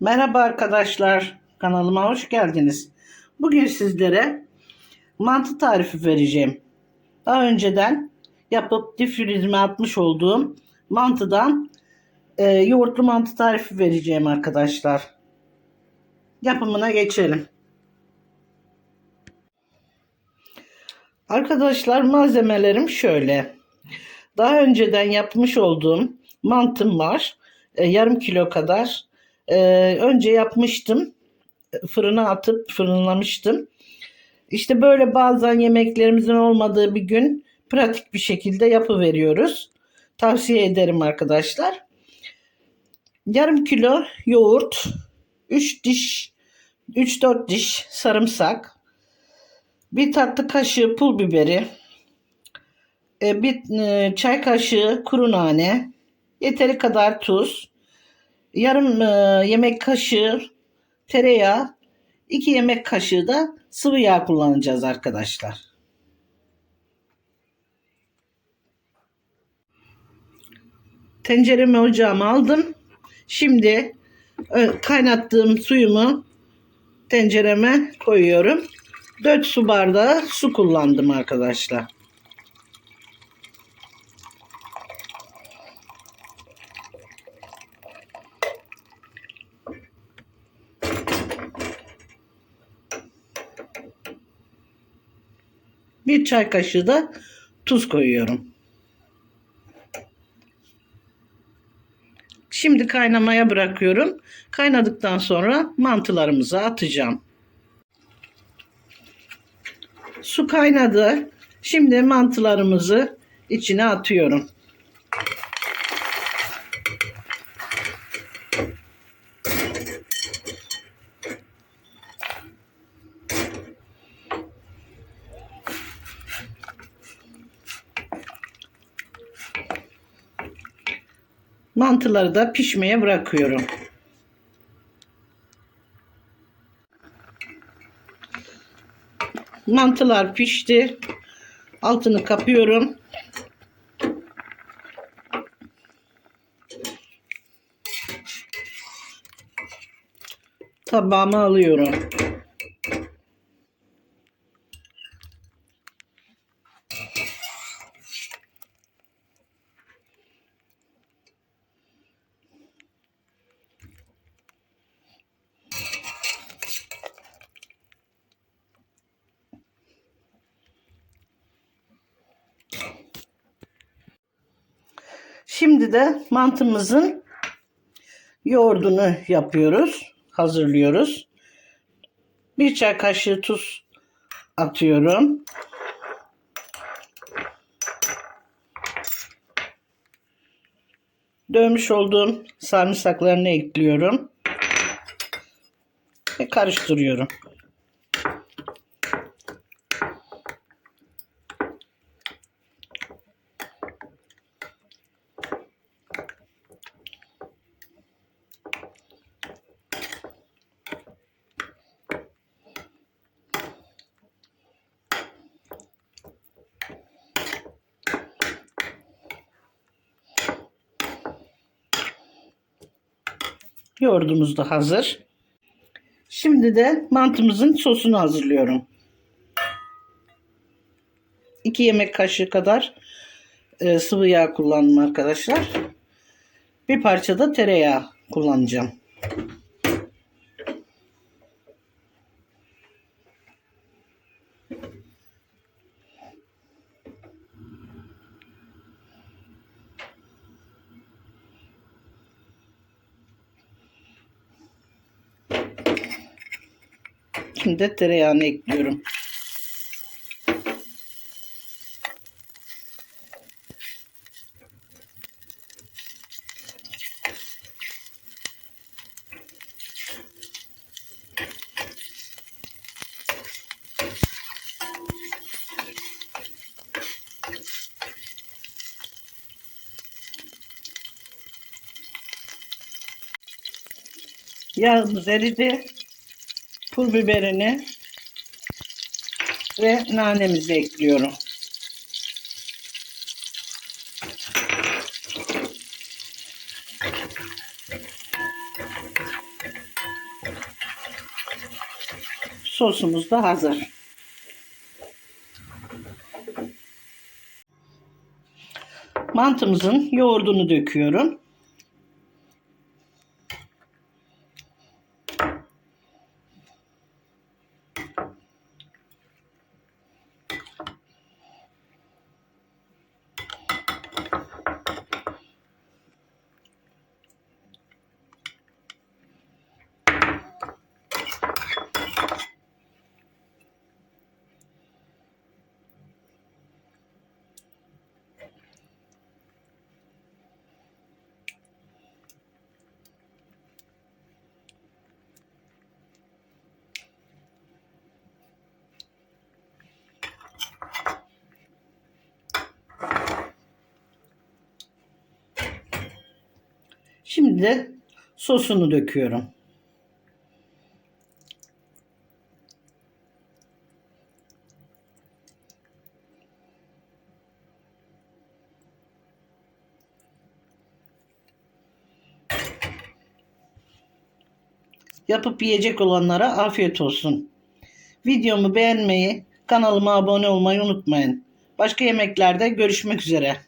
Merhaba arkadaşlar, kanalıma hoş geldiniz. Bugün sizlere mantı tarifi vereceğim. Daha önceden yapıp difrizime atmış olduğum mantıdan e, yoğurtlu mantı tarifi vereceğim arkadaşlar. Yapımına geçelim. Arkadaşlar malzemelerim şöyle. Daha önceden yapmış olduğum mantım var. E, yarım kilo kadar. E, önce yapmıştım. Fırına atıp fırınlamıştım. İşte böyle bazen yemeklerimizin olmadığı bir gün pratik bir şekilde yapıveriyoruz. Tavsiye ederim arkadaşlar. Yarım kilo yoğurt, 3 diş, 3-4 diş sarımsak, bir tatlı kaşığı pul biberi, e, bir e, çay kaşığı kuru nane, yeteri kadar tuz, yarım e, yemek kaşığı tereyağı, 2 yemek kaşığı da sıvı yağ kullanacağız arkadaşlar. Tenceremi ocağıma aldım. Şimdi ö- kaynattığım suyumu tencereme koyuyorum. 4 su bardağı su kullandım arkadaşlar. Bir çay kaşığı da tuz koyuyorum. Şimdi kaynamaya bırakıyorum. Kaynadıktan sonra mantılarımızı atacağım. Su kaynadı. Şimdi mantılarımızı içine atıyorum. Mantıları da pişmeye bırakıyorum. Mantılar pişti. Altını kapıyorum. Tabağıma alıyorum. Şimdi de mantımızın yoğurdunu yapıyoruz. Hazırlıyoruz. Bir çay kaşığı tuz atıyorum. Dövmüş olduğum sarımsaklarını ekliyorum. Ve karıştırıyorum. Yoğurdumuz da hazır. Şimdi de mantımızın sosunu hazırlıyorum. 2 yemek kaşığı kadar e, sıvı yağ kullandım arkadaşlar. Bir parça da tereyağı kullanacağım. Şimdi de tereyağını ekliyorum. Yağımız eridi pul biberini ve nanemizi ekliyorum. Sosumuz da hazır. Mantımızın yoğurdunu döküyorum. Şimdi de sosunu döküyorum. Yapıp yiyecek olanlara afiyet olsun. Videomu beğenmeyi, kanalıma abone olmayı unutmayın. Başka yemeklerde görüşmek üzere.